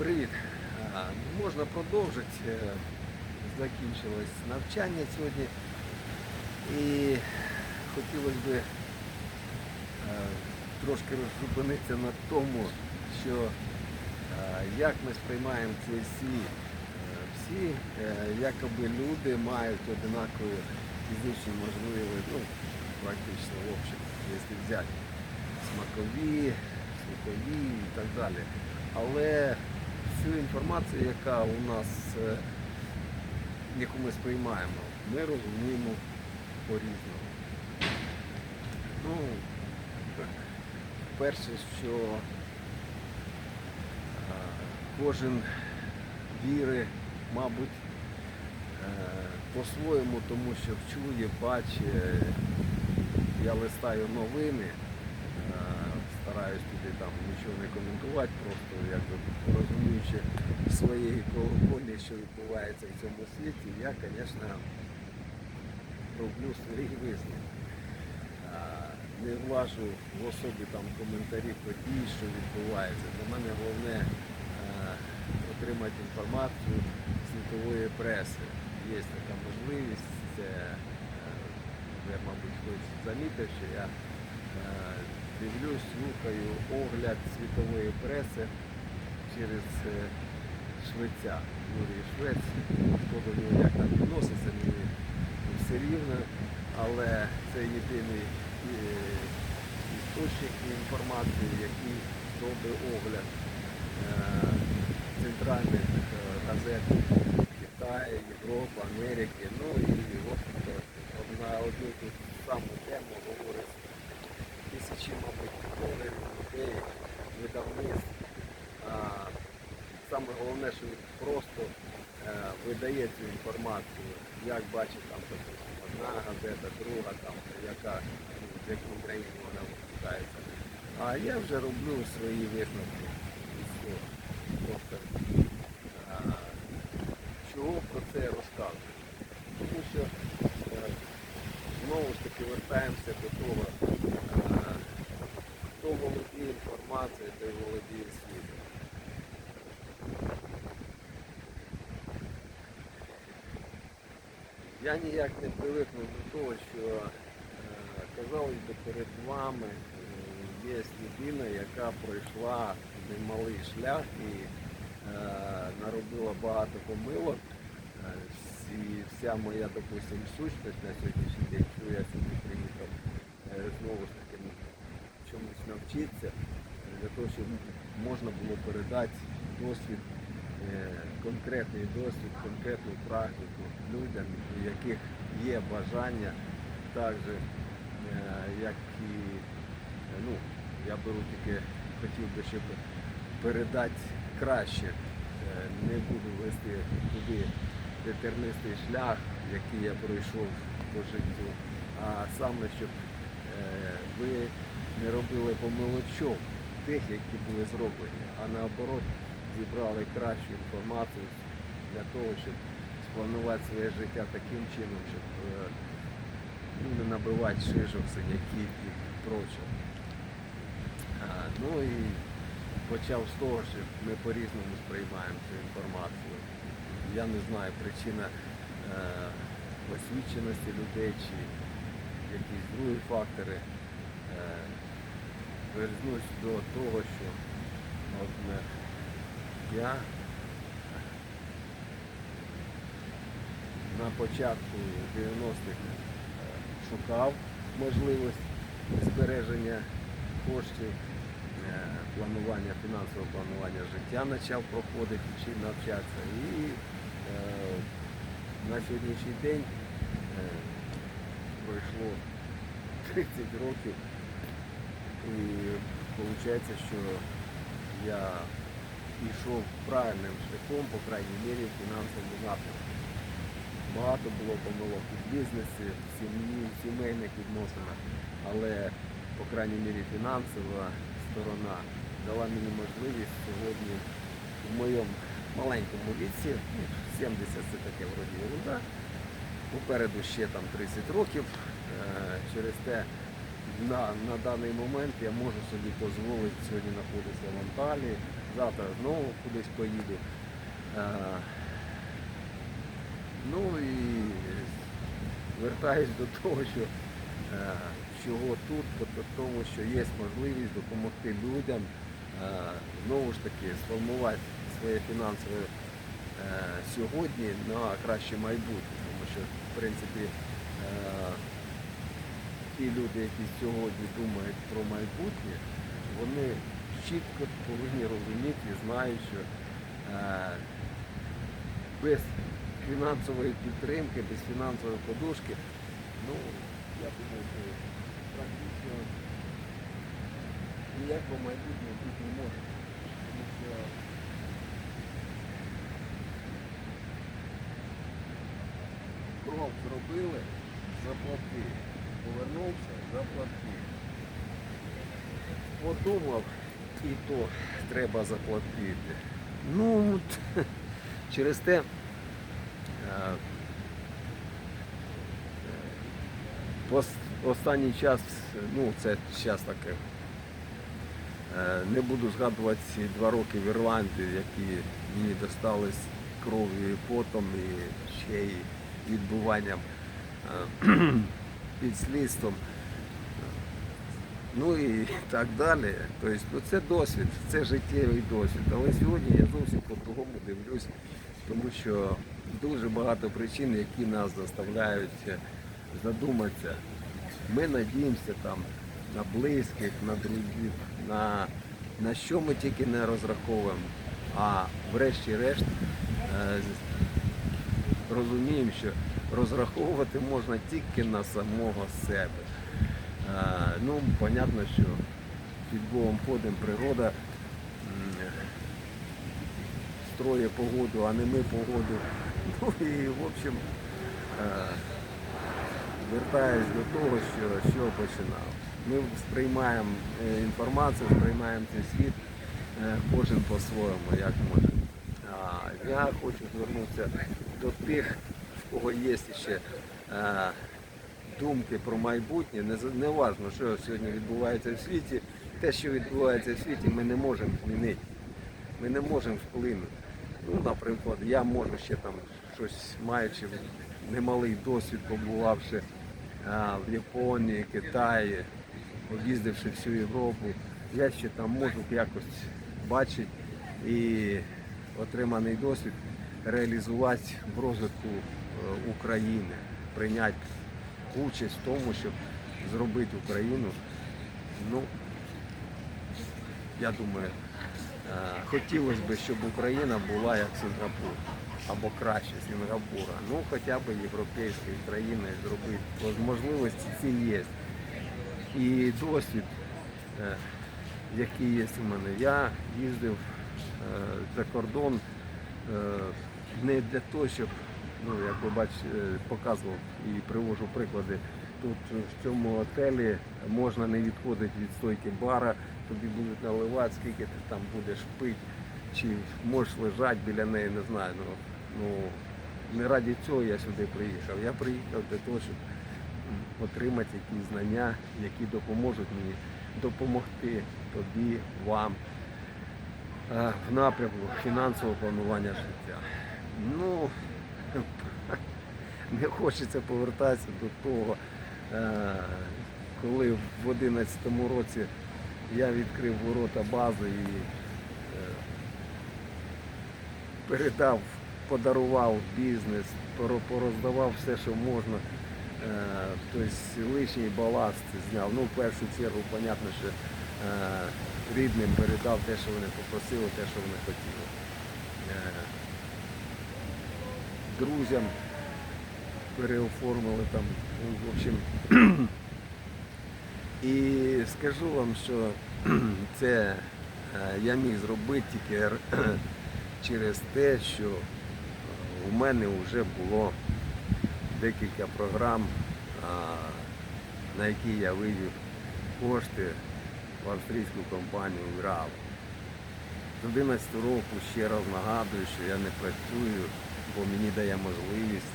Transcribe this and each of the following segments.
Привіт. Можна продовжити. Е, Закінчилось навчання сьогодні. І хотілося б е, трошки зупинитися на тому, що е, як ми сприймаємо цей світ. Всі якоби люди мають одинакові фізичні можливості, ну, практично в общем, якщо взяти смакові, слухові і так далі. Але всю інформацію, яка у нас, е, яку ми сприймаємо, ми розуміємо по-різному. Ну, перше, що е, кожен віри, мабуть, е, по-своєму, тому що чує, бачить, я листаю новини, стараюсь туди там нічого не коментувати, просто якби розуміючи своєї колоколі, що відбувається в цьому світі, я, звісно, роблю свої висновки. Не влажу в особі там коментарі подій, що відбувається. Для мене головне отримати інформацію світової преси. Є така можливість. Це, е, вже, мабуть, хтось замітив, що я дивлюсь, слухаю огляд світової преси через е, швеця. Юрій Швець, хто до нього як там відноситься, мені все рівно, але це єдиний е, істочник інформації, який робить огляд е, центральних газет Китаю, Європи, Америки. Ну і от на одну ту саму видавництв. А, Саме головне, що він просто е, видає цю інформацію, як бачить там одна газета, друга, там, яка, в якій країні вона випускається. А я вже роблю свої висновки із цього. Тобто, е, чого про це розказую? Тому що е, знову ж таки вертаємося до того, володіє інформацією, той володіє світом. Я ніяк не привикнув до того, що е, казалось би перед вами е, є людина, яка пройшла немалий шлях і е, наробила багато помилок. Всі, вся моя, допустим, сущність на сьогоднішній день, що я сюди приїхав знову ж таки чомусь навчитися, для того, щоб можна було передати досвід е, конкретний досвід, конкретну практику людям, у яких є бажання, так же, е, як і е, ну, я беру тільки, хотів би, щоб передати краще. Не буду вести туди детернистий шлях, який я пройшов по життю, а саме, щоб ви не робили помилочок тих, які були зроблені, а наоборот зібрали кращу інформацію для того, щоб спланувати своє життя таким чином, щоб е, не набивати шишок, синяків і прочого. Ну і почав з того, що ми по-різному сприймаємо цю інформацію. Я не знаю, причина е, освіченості людей чи якісь другі фактори. Е, Вернусь до того, що ми я на початку 90-х е, шукав можливість збереження коштів, е, планування, фінансового планування життя почав проходити чи навчатися. І е, на сьогоднішній день пройшло 30 років і виходить, що я йшов правильним шляхом, по крайній мірі, в фінансовому напрямку. Багато було помилок в бізнесі, в сім'ї, в сімейних відносинах, але, по крайній мірі, фінансова сторона дала мені можливість сьогодні в моєму маленькому віці, ну, 70 це таке вроді попереду ще там 30 років. Е, Через те на, на даний момент я можу собі дозволити сьогодні знаходитися в Анталії, завтра знову кудись поїду. Е, Ну і звертаюсь до того, що е, чого тут, по тому, що є можливість допомогти людям е, знову ж таки сформувати своє фінансове е, сьогодні на краще майбутнє. Тому що, в принципі, е, ті люди, які сьогодні думають про майбутнє, вони чітко повинні розуміти і знають, що е, без фінансової підтримки, без фінансової подушки, ну, я думаю, що практично ніякого майбутнього бути не може. Тому що крок зробили, заплатив. Повернувся, заплатив. Подумав, і то треба заплатити. Ну, через те е, останній час, ну це час таке. е, Не буду згадувати ці два роки в Ірландії, які мені достались кров'ю і потом, і ще й відбуванням е, під слідством. Ну і так далі. Тобто, ну, це досвід, це життєвий досвід. Але сьогодні я зовсім по-другому дивлюсь, тому що дуже багато причин, які нас заставляють е, задуматися. Ми надіємося там на близьких, на друзів, на, на що ми тільки не розраховуємо. А врешті-решт е, розуміємо, що розраховувати можна тільки на самого себе. Ну, понятно, що під Богом ходимо, природа строє погоду, а не ми погоду. Ну і в общем, вертаюсь до того, що, що починав. Ми сприймаємо е, інформацію, сприймаємо цей світ, е, кожен по-своєму, як може. Я хочу звернутися до тих, кого є ще е, думки про майбутнє. Не, важно, що сьогодні відбувається в світі. Те, що відбувається в світі, ми не можемо змінити. Ми не можемо вплинути. Ну, наприклад, я можу ще там щось маючи немалий досвід, побувавши а, в Японії, Китаї, об'їздивши всю Європу, я ще там можу якось бачити і отриманий досвід реалізувати в розвитку е, України, прийняти участь в тому, щоб зробити Україну. Ну, я думаю, е, хотілося б, щоб Україна була як Сингапур або краще Сингапура. Ну, хоча б європейською країною зробити. Можливості ці є. І досвід, е, який є у мене. Я їздив е, за кордон е, не для того, щоб, ну, як ви бачите, е, показував і привожу приклади. Тут в цьому готелі можна не відходити від стойки бара, тобі будуть наливати, скільки ти там будеш пити, чи можеш лежати біля неї, не знаю. Ну, ну, не раді цього я сюди приїхав. Я приїхав для того, щоб отримати якісь знання, які допоможуть мені допомогти тобі, вам е, в напрямку фінансового планування життя. Ну, не хочеться повертатися до того, е, коли в 2011 році я відкрив ворота бази і е, передав, подарував бізнес, пороздавав все, що можна. Е, Тобто лишній баласт зняв. Ну, в першу чергу, понятно, що рідним передав те, що вони попросили, те, що вони хотіли. Друзям переоформили там, в общем. І скажу вам, що це е, я міг зробити тільки через те, що е, у мене вже було декілька програм, на які я вивів кошти в австрійську компанію ГРАВ. З 11 року ще раз нагадую, що я не працюю, бо мені дає можливість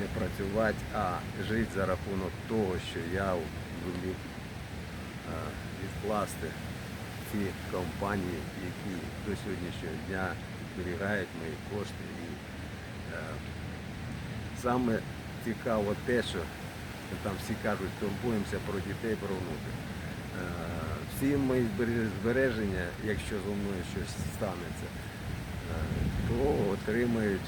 не працювати, а жити за рахунок того, що я зумів е, відкласти ці компанії, які до сьогоднішнього дня зберігають мої кошти. І е, саме цікаво те, що там всі кажуть, турбуємося про дітей, про внуків. Е, всі мої збереження, якщо зі мною щось станеться, то отримають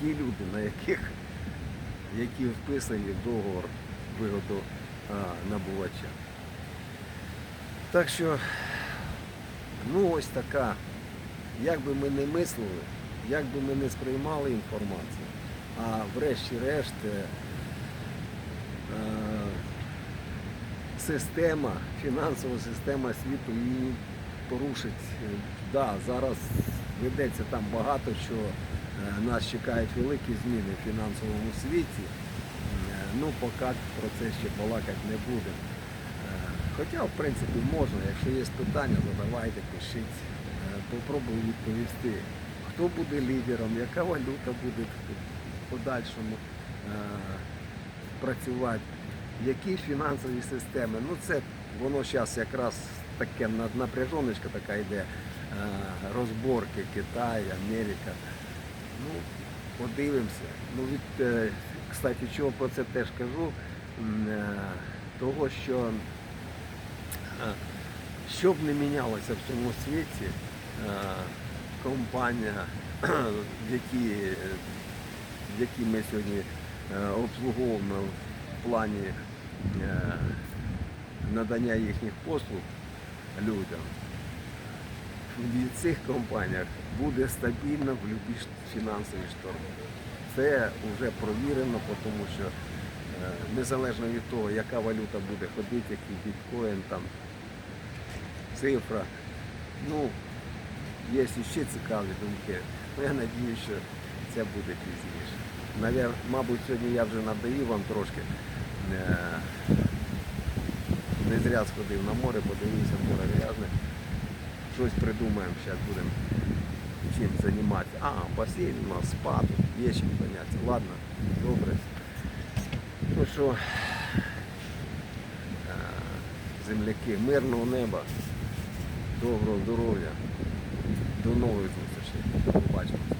ті люди, на яких які вписані в договор вигоду набувача. Так що, ну ось така, як би ми не мислили, як би ми не сприймали інформацію, а врешті-решт е, е, система, фінансова система світу порушить. Е, Да, зараз ведеться там багато що е, нас чекають великі зміни в фінансовому світі. Е, Ну, поки про це ще балакати не будемо. Хоча, в принципі, можна, якщо є питання, задавайте, пишіть. Попробую відповісти, хто буде лідером, яка валюта буде в подальшому працювати, які фінансові системи. Ну це воно зараз якраз таке напряжоночка така йде, е, розборки Китай, Америка. Ну, подивимося. Ну, від, е, кстати, чого про це теж кажу, е, того, що що б не мінялося в цьому світі, компанія, в якій, в якій ми сьогодні обслуговуємо в плані надання їхніх послуг людям, від цих компаніях буде стабільно в будь-якій фінансовій стороні. Це вже провірено, тому що е, незалежно від того, яка валюта буде ходити, який біткоін, там, цифра. Ну, є ще цікаві думки. Ну, я сподіваюся, що це буде пізніше. Навер- Мабуть, сьогодні я вже надаю вам трошки. Не зря сходив на море, подивився, море грязне. Щось придумаємо, зараз будемо чим займатися. А, басейн у нас спа, тут є чим зайнятися. Ладно, добре. Ну що, е, земляки, мирного неба, доброго здоров'я. До нових зустрічей. Побачимось.